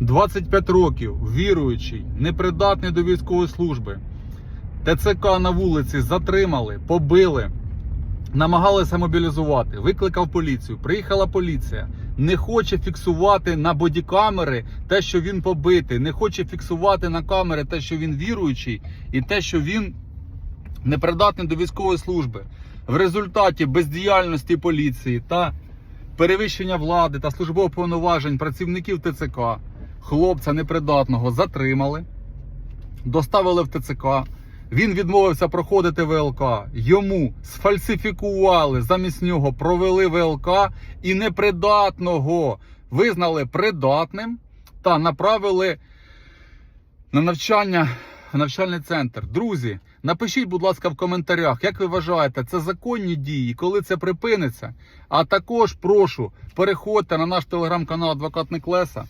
25 років, віруючий, непридатний до військової служби. ТЦК на вулиці затримали, побили, намагалися мобілізувати, викликав поліцію. Приїхала поліція. Не хоче фіксувати на бодікамери те, що він побитий, не хоче фіксувати на камери те, що він віруючий, і те, що він непридатний до військової служби. В результаті бездіяльності поліції та перевищення влади та службових повноважень працівників ТЦК хлопця непридатного затримали, доставили в ТЦК. Він відмовився проходити ВЛК. Йому сфальсифікували замість нього, провели ВЛК і непридатного визнали придатним та направили на навчання навчальний центр. Друзі, напишіть, будь ласка, в коментарях, як ви вважаєте, це законні дії, коли це припиниться. А також прошу переходьте на наш телеграм-канал Адвокат Неклеса.